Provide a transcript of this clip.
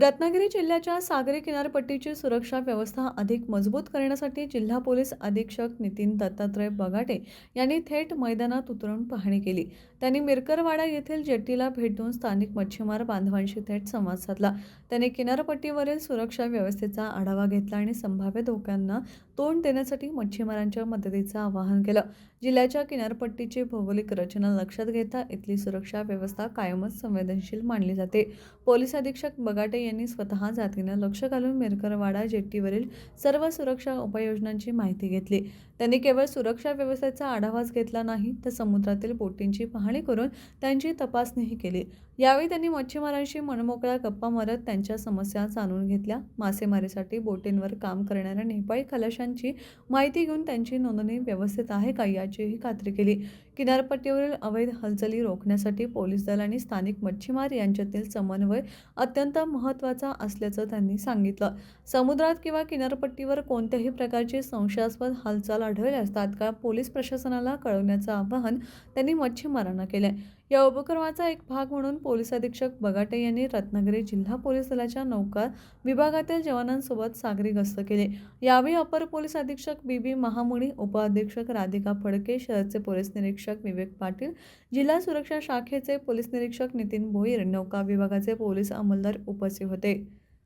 रत्नागिरी जिल्ह्याच्या सागरी किनारपट्टीची सुरक्षा व्यवस्था अधिक मजबूत करण्यासाठी जिल्हा पोलीस अधीक्षक नितीन दत्तात्रय बगाटे यांनी थेट मैदानात उतरून पाहणी केली. त्यांनी मिरकरवाडा येथील जेट्टीला भेट देऊन स्थानिक मच्छीमार बांधवांशी थेट संवाद साधला. त्यांनी किनारपट्टीवरील सुरक्षा व्यवस्थेचा आढावा घेतला आणि संभाव्य धोक्यांना तोंड देण्यासाठी मच्छीमारांच्या मदतीचं आवाहन केलं. जिल्ह्याच्या किनारपट्टीची भौगोलिक रचना लक्षात घेता इथली सुरक्षा व्यवस्था कायमच संवेदनशील मानली जाते. पोलीस अधीक्षक बगाटे यांनी स्वतः जातीनं लक्ष घालून मेरकरवाडा जेट्टीवरील सर्व सुरक्षा उपाययोजनांची माहिती घेतली. त्यांनी केवळ सुरक्षा व्यवस्थेचा आढावाच घेतला नाही तर समुद्रातील बोटींची पाहणी करून त्यांची तपासणीही केली. यावेळी त्यांनी मच्छीमारांशी मनमोकळ्या गप्पा मारत त्यांच्या समस्या जाणून घेतल्या. मासेमारीसाठी बोटींवर काम करणाऱ्या नेपाळी खलाशांची माहिती घेऊन त्यांची नोंदणी व्यवस्थित आहे का याचीही खात्री केली. किनारपट्टीवरील अवैध हालचाली रोखण्यासाठी पोलीस दल आणि स्थानिक मच्छीमार यांच्यातील समन्वय अत्यंत महत्त्वाचा असल्याचं त्यांनी सांगितलं. समुद्रात किंवा किनारपट्टीवर कोणत्याही प्रकारची संशयास्पद हालचाल आढळल्यास तात्काळ पोलीस प्रशासनाला कळवण्याचं आवाहन त्यांनी मच्छीमारांना केलंय. या उपक्रमाचा एक भाग म्हणून पोलीस अधीक्षक बगाटे यांनी रत्नागिरी जिल्हा पोलीस दलाच्या नौका विभागातील जवानांसोबत सागरी गस्त केली. यावेळी अपर पोलीस अधीक्षक बी बी महामुनी उपअधीक्षक राधिका फडके शहरचे पोलीस निरीक्षक विवेक पाटील जिल्हा सुरक्षा शाखेचे पोलीस निरीक्षक नितीन भोईर नौका विभागाचे पोलीस अंमलदार उपस्थित होते.